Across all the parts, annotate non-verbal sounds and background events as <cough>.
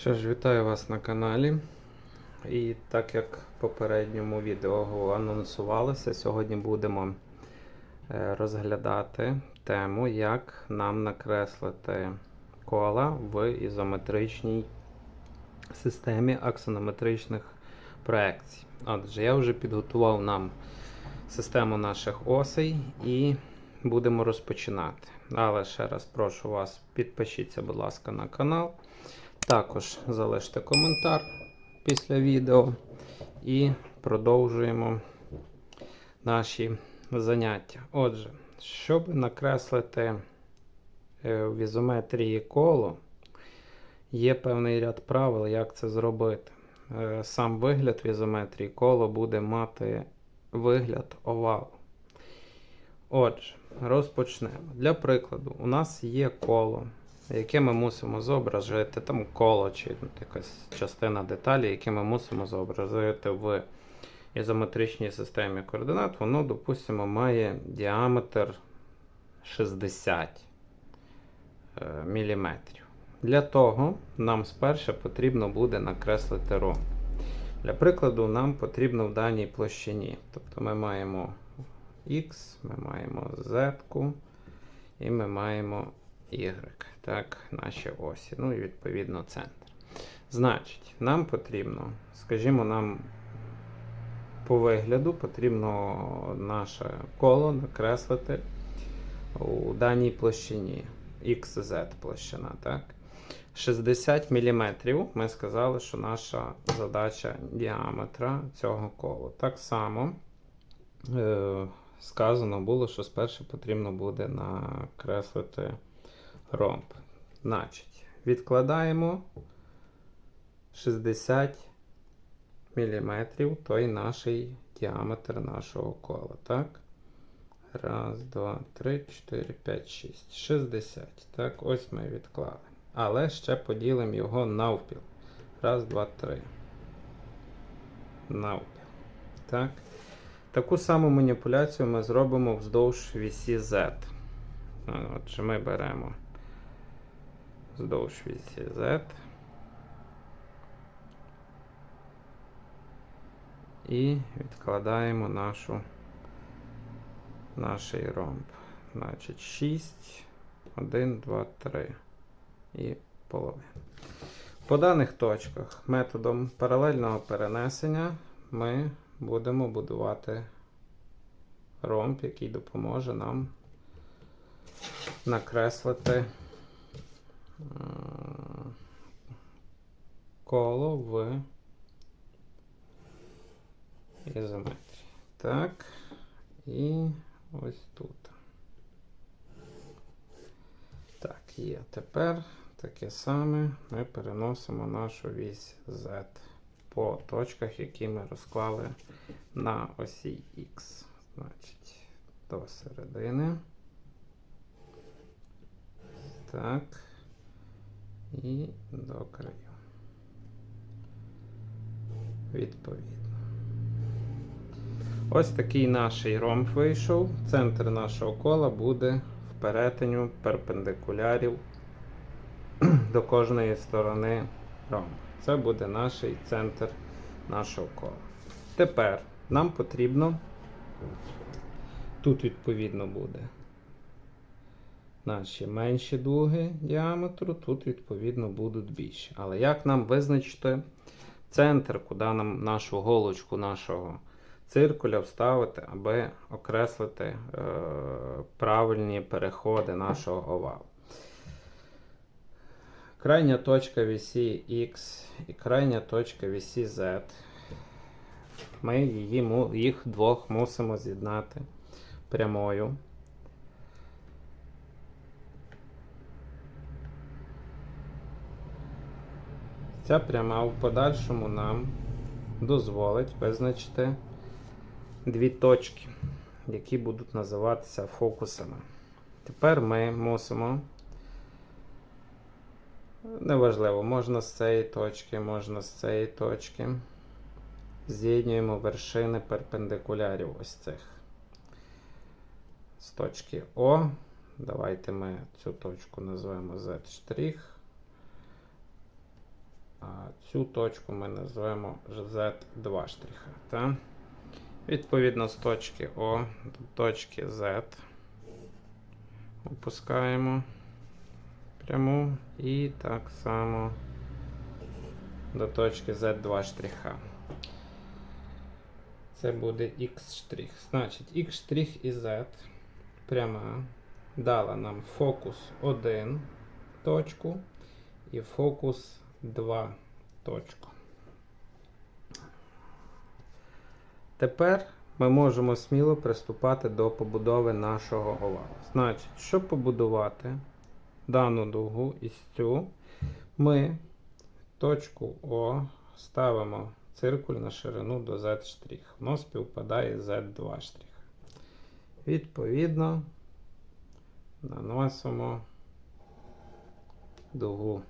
Що ж, вітаю вас на каналі. І так як в попередньому відео анонсувалося, сьогодні будемо е, розглядати тему, як нам накреслити кола в ізометричній системі аксонометричних проекцій. Отже, я вже підготував нам систему наших осей і будемо розпочинати. Але ще раз прошу вас, підпишіться, будь ласка, на канал. Також залиште коментар після відео і продовжуємо наші заняття. Отже, щоб накреслити е, в ізометрії коло, є певний ряд правил, як це зробити. Е, Сам вигляд в ізометрії коло буде мати вигляд овалу. Отже, розпочнемо. Для прикладу, у нас є коло яке ми мусимо зобразити, там коло чи якась частина деталі, які ми мусимо зобразити в ізометричній системі координат, воно, допустимо, має діаметр 60 мм. Для того нам спершу потрібно буде накреслити ромб. Для прикладу, нам потрібно в даній площині. Тобто ми маємо X, ми маємо Z і ми маємо Y, так, наші осі, ну і відповідно центр. Значить, нам потрібно, скажімо, нам по вигляду потрібно наше коло накреслити у даній площині XZ площина. так. 60 мм ми сказали, що наша задача діаметра цього кола. Так само е, сказано було, що спершу потрібно буде накреслити ромб. Значить, відкладаємо 60 мм той наш діаметр нашого кола. Так? Раз, два, три, чотири, п'ять, шість. 60. Так, ось ми відклали. Але ще поділимо його навпіл. Раз, два, три. Навпіл. Так. Таку саму маніпуляцію ми зробимо вздовж вісі Z. Отже, ми беремо вздовж вісі Z. І відкладаємо нашу, наш ромб. Значить, 6, 1, 2, 3 і половина. По даних точках методом паралельного перенесення ми будемо будувати ромб, який допоможе нам накреслити коло в ізометрії. Так, і ось тут. Так, є. Тепер таке саме ми переносимо нашу вісь Z по точках, які ми розклали на осі X. Значить, до середини. Так. І до краю. Відповідно. Ось такий наш ромб вийшов. Центр нашого кола буде в перетиню перпендикулярів <clears throat> до кожної сторони ромба. Це буде наш центр нашого кола. Тепер нам потрібно, тут, відповідно, буде наші менші дуги діаметру, тут, відповідно, будуть більші. Але як нам визначити центр, куди нам нашу голочку нашого циркуля вставити, аби окреслити е, правильні переходи нашого овалу? Крайня точка вісі X і крайня точка вісі Z. Ми її, їх двох мусимо з'єднати прямою. Ця пряма в подальшому нам дозволить визначити дві точки, які будуть називатися фокусами. Тепер ми мусимо, неважливо, можна з цієї точки, можна з цієї точки. З'єднуємо вершини перпендикулярів ось цих. З точки О. Давайте ми цю точку назвемо Z'. цю точку ми назвемо Z2 штриха. Та? Відповідно, з точки О до точки Z опускаємо пряму і так само до точки Z2 штриха. Це буде X штрих. Значить, X штрих і Z пряма дала нам фокус 1 точку і фокус 2 точку. Тепер ми можемо сміло приступати до побудови нашого овалу. Значить, щоб побудувати дану дугу із цю, ми точку О ставимо циркуль на ширину до Z. Воно співпадає з Z2 штрих. Відповідно, наносимо дугу.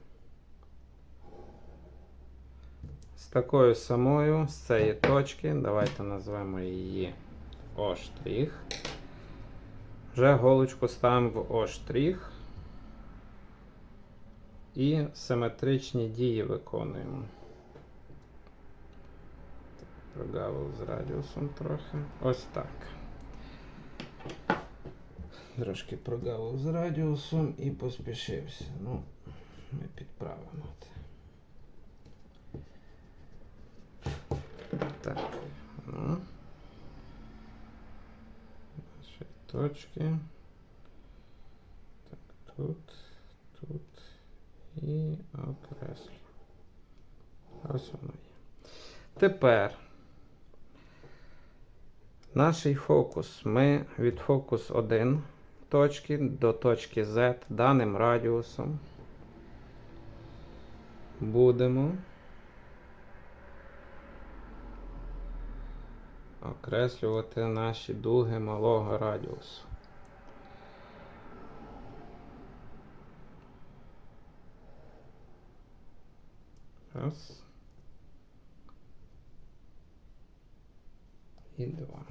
З такою самою, з цієї точки, давайте назвемо її О. Вже голочку ставимо в О і симетричні дії виконуємо. Прогавив з радіусом трохи. Ось так. Трошки прогавив з радіусом і поспішився. Ну, ми підправимо Так. Ну. Наші точки. Так, тут, тут і окреслю. Ось воно є. Тепер наш фокус. Ми від фокус 1 точки до точки Z даним радіусом будемо окреслювати наші дуги малого радіусу. Раз. І два.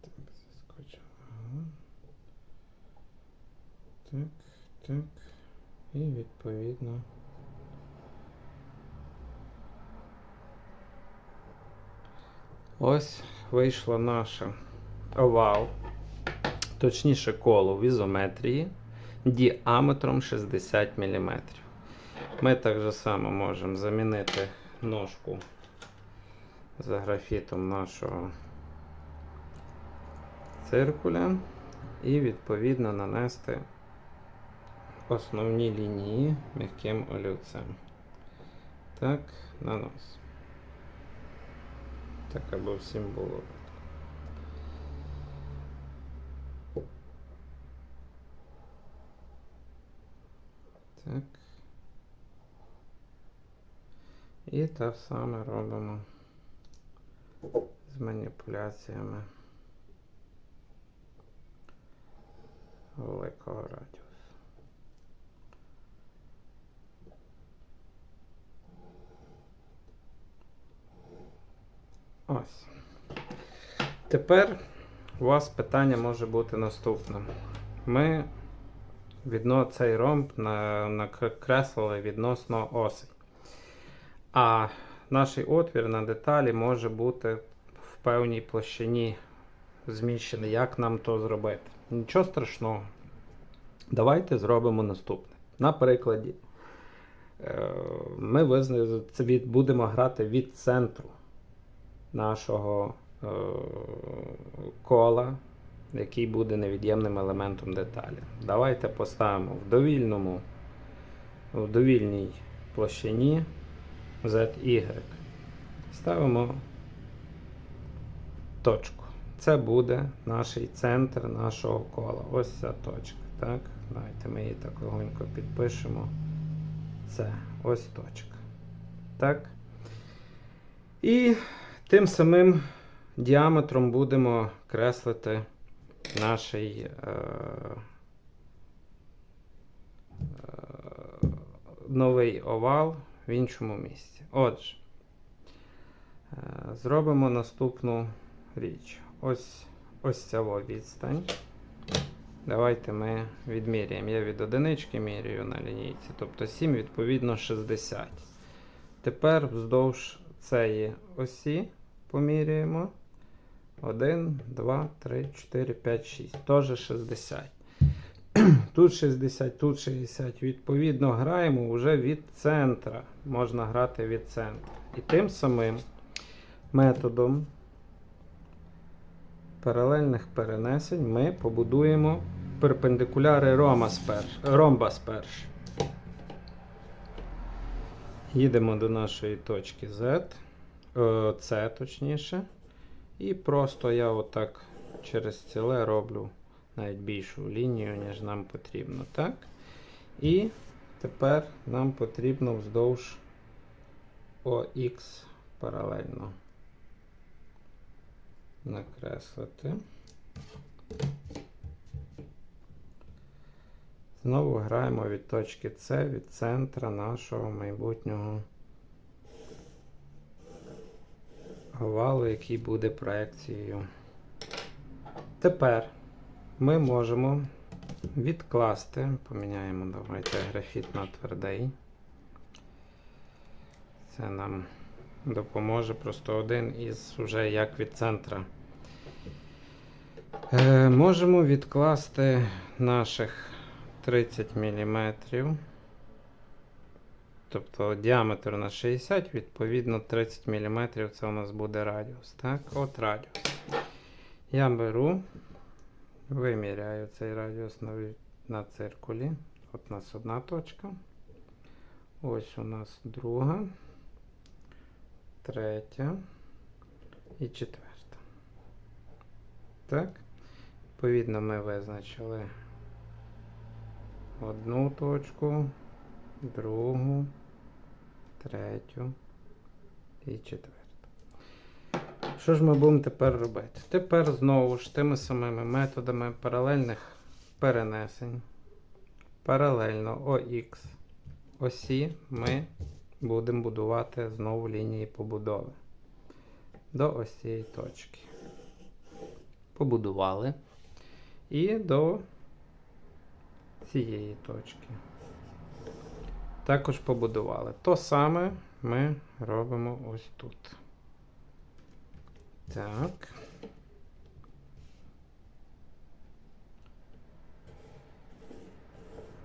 Так, заскочимо. Ага. Так, так. І відповідно. Ось вийшла наша овал, точніше коло в ізометрії діаметром 60 мм. Ми так же само можемо замінити ножку за графітом нашого циркуля і відповідно нанести основні лінії м'яким олівцем. Так, нанос. Так, аби всім було. Так. І те саме робимо з маніпуляціями великого радіусу. Ось. Тепер у вас питання може бути наступним. Ми відно цей ромб накреслили відносно оси. А наш отвір на деталі може бути в певній площині зміщений. Як нам то зробити? Нічого страшного. Давайте зробимо наступне. На прикладі, е, ми будемо грати від центру нашого е, кола, який буде невід'ємним елементом деталі. Давайте поставимо в довільному, в довільній площині ZY. Ставимо точку. Це буде наш центр нашого кола. Ось ця точка. Так? Давайте ми її так легонько підпишемо. Це ось точка. Так? І тим самим діаметром будемо креслити наш е, е, новий овал в іншому місці. Отже, е, зробимо наступну річ. Ось ось ця відстань. Давайте ми відміряємо. Я від одинички міряю на лінійці, тобто 7, відповідно 60. Тепер вздовж цієї осі поміряємо. 1, 2, 3, 4, 5, 6. Теж 60. <clears throat> Тут 60, тут 60. Відповідно, граємо вже від центра. Можна грати від центра. І тим самим методом паралельних перенесень ми побудуємо перпендикуляри ромба сперш. Їдемо до нашої точки Z, е, C точніше. І просто я отак через ціле роблю навіть більшу лінію, ніж нам потрібно. Так? І тепер нам потрібно вздовж ОХ паралельно накреслити. Знову граємо від точки С, від центра нашого майбутнього овалу, який буде проекцією. Тепер ми можемо відкласти, поміняємо давайте графіт на твердий. Це нам допоможе просто один із уже як від центра. Е, можемо відкласти наших 30 мм. Тобто діаметр у нас 60, відповідно 30 мм це у нас буде радіус. Так, от радіус. Я беру, виміряю цей радіус на, на циркулі. От у нас одна точка. Ось у нас друга, третя і четверта. Так. Відповідно, ми визначили одну точку, другу, третю і четверту. Що ж ми будемо тепер робити? Тепер знову ж тими самими методами паралельних перенесень. Паралельно ОХ осі ми будемо будувати знову лінії побудови до ось цієї точки. Побудували. І до цієї точки. Також побудували. То саме ми робимо ось тут. Так.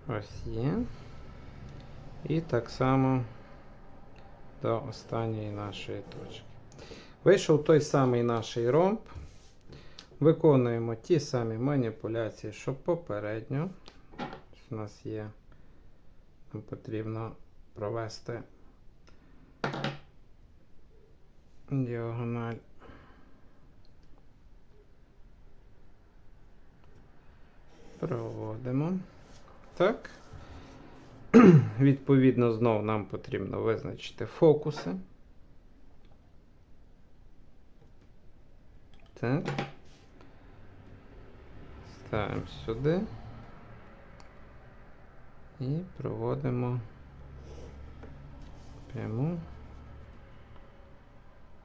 Ось є. І так само до останньої нашої точки. Вийшов той самий наш ромб. Виконуємо ті самі маніпуляції, що попередньо. У нас є, потрібно провести діагональ. Проводимо. Так. <clears throat> Відповідно, знову нам потрібно визначити фокуси. Так. Ставимо сюди і проводимо пряму.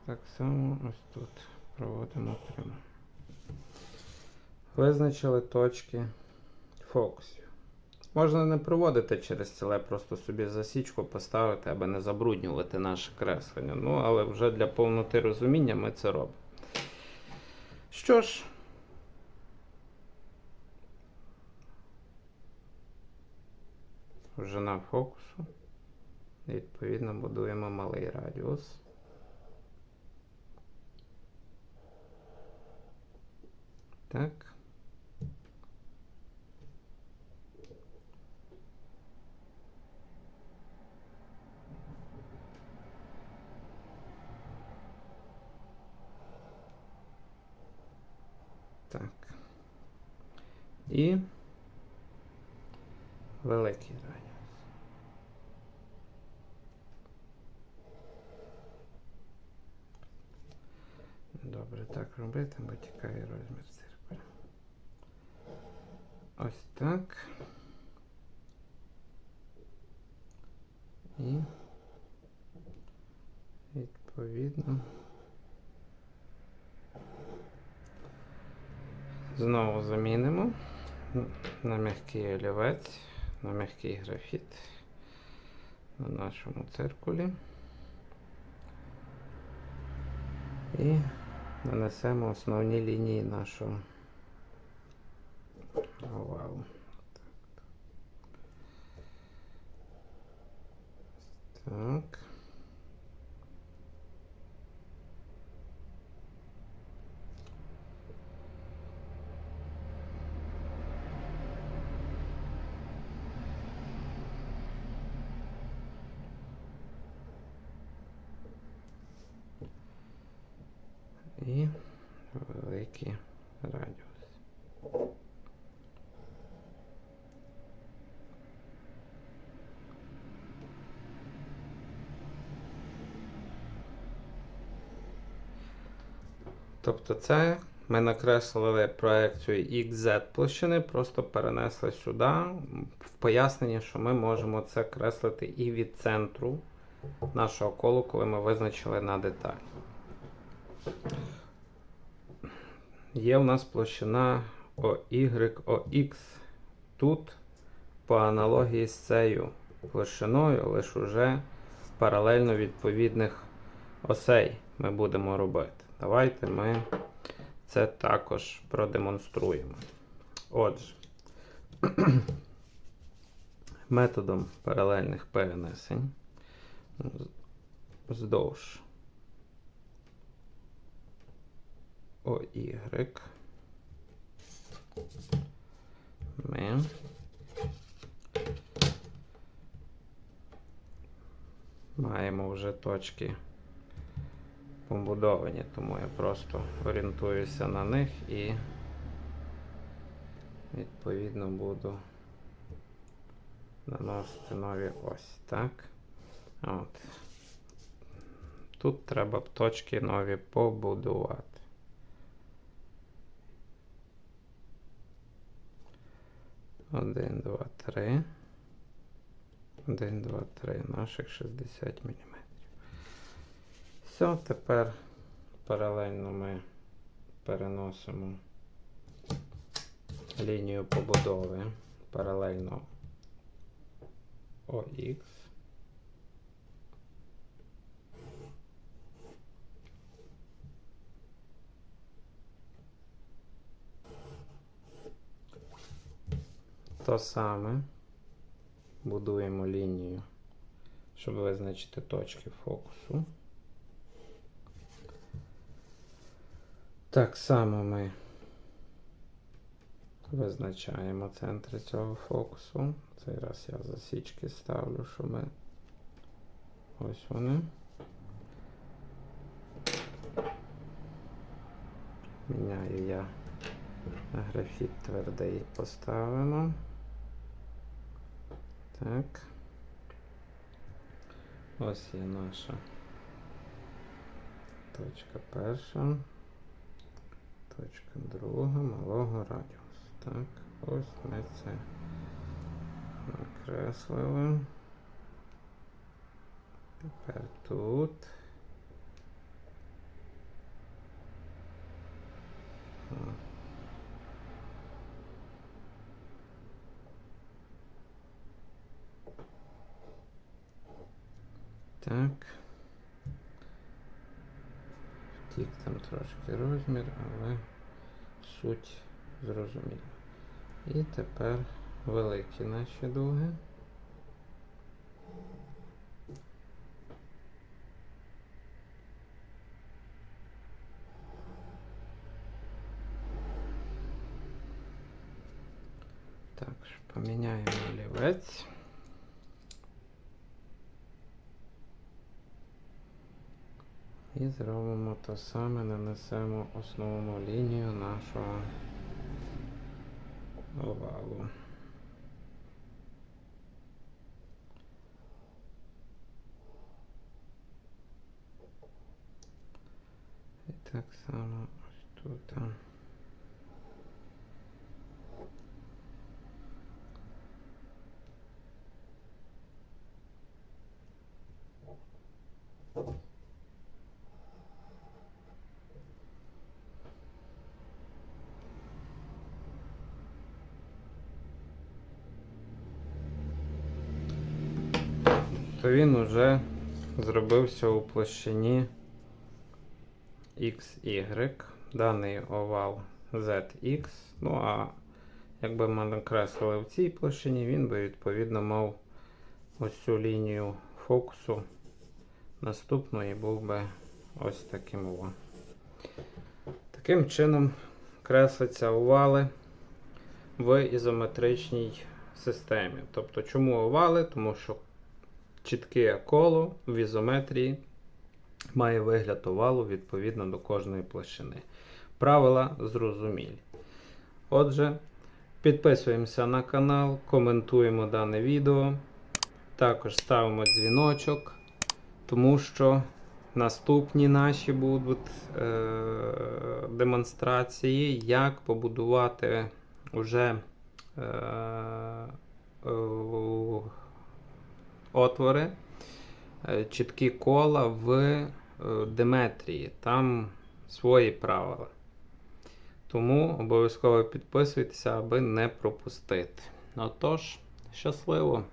Так само ось тут проводимо пряму. Визначили точки фокусів. Можна не проводити через ціле, просто собі засічку поставити, аби не забруднювати наше креслення. Ну, але вже для повноти розуміння ми це робимо. Що ж, довжина фокусу. Відповідно, будуємо малий радіус. Так. Так. І великий радіус. Добре, так робити, бо тікає розмір циркуля. Ось так. І відповідно. Знову замінимо. на м'який олівець, на м'який графіт на нашому циркулі. І нанесемо основні лінії нашого овалу. Так. І великий радіус. Тобто це ми накреслили проекцію XZ площини, просто перенесли сюди в пояснення, що ми можемо це креслити і від центру нашого колу, коли ми визначили на деталь. Є у нас площина OY, OX. Тут по аналогії з цією площиною, лише вже паралельно відповідних осей ми будемо робити. Давайте ми це також продемонструємо. Отже, методом паралельних перенесень вздовж OY ми маємо вже точки побудовані, тому я просто орієнтуюся на них і відповідно буду наносити нові ось, так? От. Тут треба б точки нові побудувати. Один, два, три. Один, два, три. Наших 60 мм. Все, тепер паралельно ми переносимо лінію побудови паралельно OX. То саме будуємо лінію, щоб визначити точки фокусу. Так само ми визначаємо центри цього фокусу. Цей раз я засічки ставлю, що ми ось вони. Міняю я графіт твердий поставимо. Так. Ось є наша точка перша. Точка друга малого радіусу. Так, ось ми це накреслили. Тепер тут. Так. Втік там трошки розмір, але суть зрозуміла. І тепер великі наші дуги. Так, поміняємо олівець. І зробимо те саме, нанесемо основну лінію нашого овалу. І так само ось тут. То він уже зробився у площині XY. Даний овал ZX. Ну а якби ми накреслили в цій площині, він би відповідно мав ось цю лінію фокусу. Наступної був би ось таким о. Таким чином креслиться овали в ізометричній системі. Тобто, чому овали? Тому що чітке коло в ізометрії має вигляд овалу відповідно до кожної площини. Правила зрозумілі. Отже, підписуємося на канал, коментуємо дане відео. Також ставимо дзвіночок, тому що наступні наші будуть е- демонстрації, як побудувати уже е- е- отвори, е, чіткі кола в е, Деметрії. Там свої правила. Тому обов'язково підписуйтеся, аби не пропустити. Отож, щасливо!